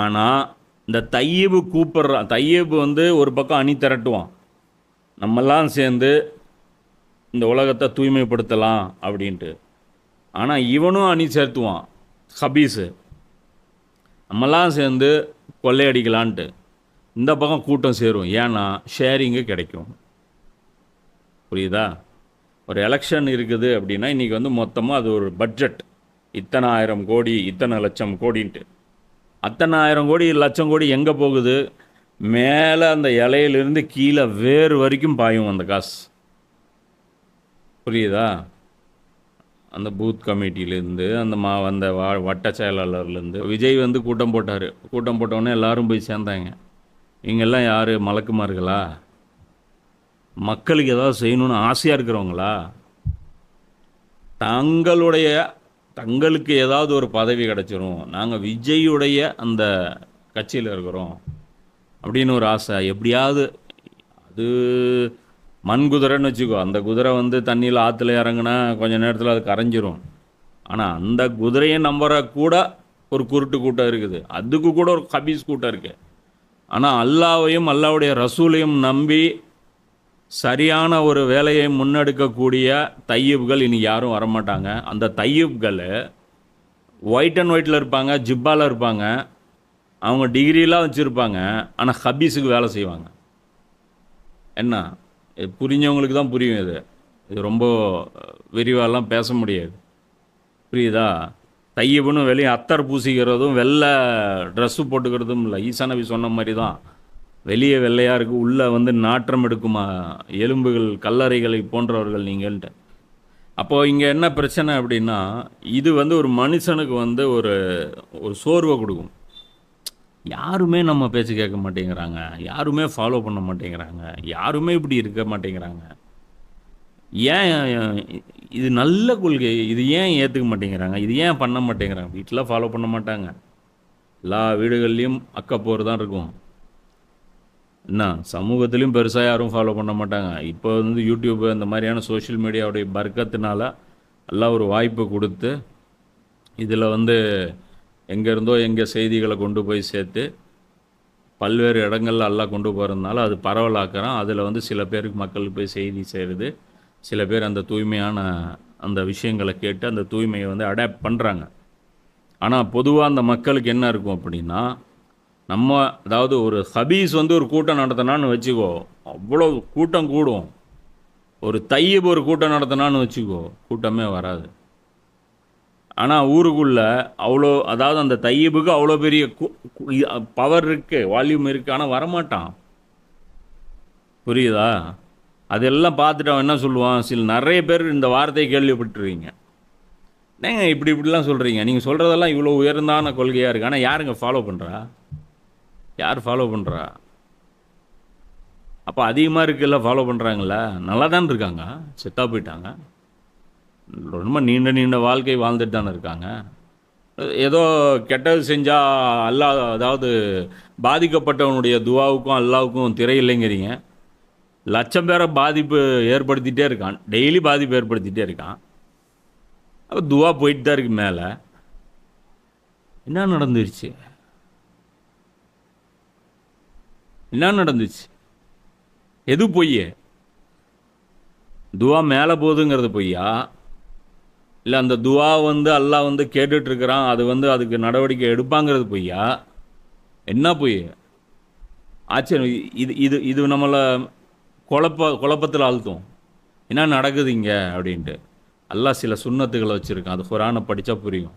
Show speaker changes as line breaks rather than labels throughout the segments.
ஆனால் இந்த தையீபு கூப்பிட்றான் தையீபு வந்து ஒரு பக்கம் அணி திரட்டுவான். நம்மெல்லாம் சேர்ந்து இந்த உலகத்தை தூய்மைப்படுத்தலாம் அப்படின்ட்டு. ஆனால் இவனும் அணி சேர்த்துவான் ஹபீஸு. நம்மெல்லாம் சேர்ந்து கொள்ளையடிக்கலான்ட்டு. இந்த பக்கம் கூட்டம் சேரும். ஏன்னா ஷேரிங்கு கிடைக்கும். புரியுதா? ஒரு எலெக்ஷன் இருக்குது அப்படின்னா இன்றைக்கி வந்து மொத்தமாக அது ஒரு பட்ஜெட் இத்தனை ஆயிரம் கோடி இத்தனை லட்சம் கோடின்ட்டு. அத்தனை ஆயிரம் கோடி லட்சம் கோடி எங்கே போகுது? மேலே அந்த இலையிலிருந்து கீழே வேறு வரைக்கும் பாயும் அந்த காசு. புரியுதா? அந்த பூத் கமிட்டியிலேருந்து அந்த மா அந்த வா வட்ட செயலாளர்லேருந்து. விஜய் வந்து கூட்டம் போட்டார். கூட்டம் போட்டவுடனே எல்லாரும் போய் சேர்ந்தாங்க. இங்கெல்லாம் யார்? மலக்குமார்களா? மக்களுக்கு ஏதாவது செய்யணும்னு ஆசையாக இருக்கிறவங்களா? தங்களுடைய தங்களுக்கு ஏதாவது ஒரு பதவி கிடச்சிரும். நாங்கள் விஜயுடைய அந்த கட்சியில் இருக்கிறோம் அப்படின்னு ஒரு ஆசை. எப்படியாவது அது மண் குதிரைன்னு வச்சுக்கோ. அந்த குதிரை வந்து தண்ணியில் ஆற்றுல இறங்குனா கொஞ்ச நேரத்தில் அது கரைஞ்சிரும். ஆனால் அந்த குதிரையை நம்புற கூட ஒரு குருட்டு கூட்டம் இருக்குது. அதுக்கு கூட ஒரு கபீஸ் கூட்டம் இருக்குது ஆனால் அல்லாவையும் அல்லாவுடைய ரசூலையும் நம்பி சரியான ஒரு வேலையை முன்னெடுக்கக்கூடிய தையீப்கள் இனி யாரும் வரமாட்டாங்க. அந்த தையீப்கள் ஒயிட் அண்ட் ஒயிட்டில் இருப்பாங்க ஜிப்பாவில் இருப்பாங்க. அவங்க டிகிரிலாம் வச்சுருப்பாங்க. ஆனால் ஹபீஸுக்கு வேலை செய்வாங்க. என்ன? இது புரிஞ்சவங்களுக்கு தான் புரியும் இது. இது ரொம்ப விரிவாலாம் பேச முடியாது. புரியுதா? தையீபுன்னு வெளியே அத்தர் பூசிக்கிறதும் வெள்ளை ட்ரெஸ்ஸு போட்டுக்கிறதும் இல்லை. ஈசா நபி சொன்ன மாதிரி தான். வெளியே வெள்ளையாக இருக்கு உள்ளே வந்து நாற்றம் எடுக்குமா? எலும்புகள் கல்லறைகளை போன்றவர்கள் நீங்கள்ட்ட. அப்போது இங்கே என்ன பிரச்சனை அப்படின்னா இது வந்து ஒரு மனுஷனுக்கு வந்து ஒரு ஒரு சோர்வை கொடுக்கும். யாருமே நம்ம பேச்சு கேட்க மாட்டேங்கிறாங்க. யாருமே ஃபாலோ பண்ண மாட்டேங்கிறாங்க. யாருமே இப்படி இருக்க மாட்டேங்கிறாங்க. ஏன் இது நல்ல கொள்கை. இது ஏன் ஏற்றுக்க மாட்டேங்கிறாங்க? இது ஏன் பண்ண மாட்டேங்கிறாங்க? வீட்டில் ஃபாலோ பண்ண மாட்டாங்க. எல்லா வீடுகள்லேயும் அக்கப்போர் தான் இருக்கும். என்ன சமூகத்திலையும் பெருசாக யாரும் ஃபாலோ பண்ண மாட்டாங்க. இப்போ வந்து யூடியூப் இந்த மாதிரியான சோஷியல் மீடியாவுடைய பர்க்கத்தினால எல்லாம் ஒரு வாய்ப்பு கொடுத்து இதில் வந்து எங்கே இருந்தோ எங்கே செய்திகளை கொண்டு போய் சேர்த்து பல்வேறு இடங்கள்ல எல்லாம் கொண்டு போகிறதுனால அது பரவலாக்குறோம் அதில் வந்து சில பேருக்கு மக்களுக்கு போய் செய்தி சேருது. சில பேர் அந்த தூய்மையான அந்த விஷயங்களை கேட்டு அந்த தூய்மையை வந்து அடாப்ட் பண்ணுறாங்க ஆனால் பொதுவாக அந்த மக்களுக்கு என்ன இருக்கும் அப்படின்னா நம்ம அதாவது ஒரு ஹபீஸ் வந்து ஒரு கூட்டம் நடத்தினான்னு வச்சுக்கோ அவ்வளோ கூட்டம் கூடும். ஒரு தையப் ஒரு கூட்டம் நடத்தினான்னு வச்சுக்கோ கூட்டமே வராது. ஆனால் ஊருக்குள்ளே அவ்வளோ அதாவது அந்த தையீபுக்கு அவ்வளோ பெரிய பவர் இருக்குது வால்யூம் இருக்குது ஆனால் வரமாட்டான். புரியுதா? அதெல்லாம் பார்த்துட்டு அவன் என்ன சொல்லுவான்? சில நிறைய பேர் இந்த வார்த்தையை கேள்விப்பட்டிருக்கீங்க. ஏங்க இப்படி இப்படிலாம் சொல்கிறீங்க நீங்கள் சொல்கிறதெல்லாம் இவ்வளோ உயர்ந்தான கொள்கையாக இருக்குது ஆனால் யாருங்க ஃபாலோ பண்ணுறா யார் ஃபாலோ பண்ணுறா அப்போ அதிகமாக இருக்குல்ல ஃபாலோ பண்ணுறாங்களா நல்லா தான் இருக்காங்க. செத்தாக போயிட்டாங்க. ரொம்ப நீண்ட நீண்ட வாழ்க்கை வாழ்ந்துட்டு தானே இருக்காங்க. ஏதோ கெட்டது செஞ்சால் அல்லா அதாவது பாதிக்கப்பட்டவனுடைய துவாவுக்கும் அல்லாவுக்கும் திரை இல்லைங்கிறீங்க. லட்சம் பேரை பாதிப்பு ஏற்படுத்திகிட்டே இருக்கான். டெய்லி பாதிப்பு ஏற்படுத்திகிட்டே இருக்கான். அப்போ துவா போயிட்டு தான் இருக்கு மேலே. என்ன நடந்துருச்சு? என்ன நடந்துச்சு? எது பொய் துவா மேலே போகுதுங்கிறது பொய்யா? இல்லை அந்த துவா வந்து அல்லாஹ் வந்து கேட்டுட்ருக்கிறான் அது வந்து அதுக்கு நடவடிக்கை எடுப்பாங்கிறது பொய்யா? என்ன பொய்? ஆச்சரியம் இது இது இது நம்மளை குழப்ப குழப்பத்தில் ஆழ்த்தும். என்ன நடக்குது இங்கே? அப்படின்ட்டு. அல்லாஹ் சில சுண்ணத்துகளை வச்சுருக்கான் அது குரானை படித்தா புரியும்.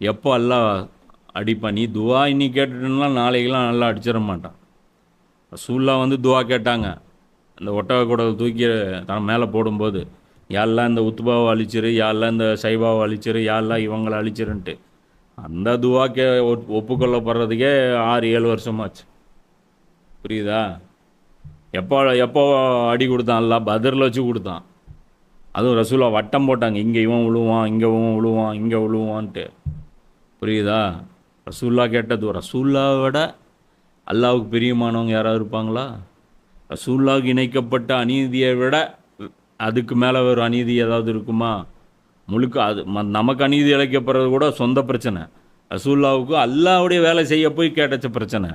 எப்போ அல்லாஹ் அடிப்பான்? நீ துவா இன்னி கேட்டுட்டுன்னா நாளைக்கெல்லாம் நல்லா அடிச்சிட மாட்டான். ரசூல்லா வந்து துவா கேட்டாங்க. அந்த ஒட்டக கூட தூக்கி தன் மேலே போடும்போது யாரெல்லாம் இந்த உத்துபாவை அழிச்சிரு யாரெல்லாம் இந்த சைபாவை அழிச்சிரு யாரெல்லாம் இவங்களை அழிச்சிருன்ட்டு. அந்த துவா கே ஒப்புக்கொள்ளப்படுறதுக்கே ஆறு ஏழு வருஷமாச்சு. புரியுதா? எப்போ எப்போ அடி கொடுத்தான்? எல்லாம் பதரில் வச்சு கொடுத்தான். அதுவும் ரசூலா வட்டம் போட்டாங்க. இங்கே இவன் விழுவான் இங்கே இவன் விழுவான் இங்கே விழுவான்ட்டு புரியுதா? ரசூல்லா கேட்டது ரசூல்லாவை விட அல்லாவுக்கு பிரியமானவங்க யாராவது இருப்பாங்களா? ரசூல்லாவுக்கு இணைக்கப்பட்ட அநீதியை விட அதுக்கு மேலே ஒரு அநீதி ஏதாவது இருக்குமா? முழுக்க அது ம- நமக்கு அநீதி இழைக்கப்படுறது கூட சொந்த பிரச்சனை. ரசூல்லாவுக்கு அல்லாவுடைய வேலை செய்ய போய் கேட்டச்ச பிரச்சனை.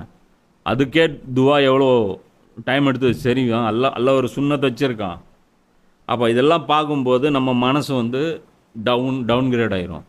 அதுக்கே துவா எவ்வளோ டைம் எடுத்து சரி அல்லா அல்ல ஒரு சுண்ணத்தை வச்சுருக்கான். அப்போ இதெல்லாம் பார்க்கும்போது நம்ம மனசு வந்து டவுன் டவுன் கிரேட் ஆயிரும்.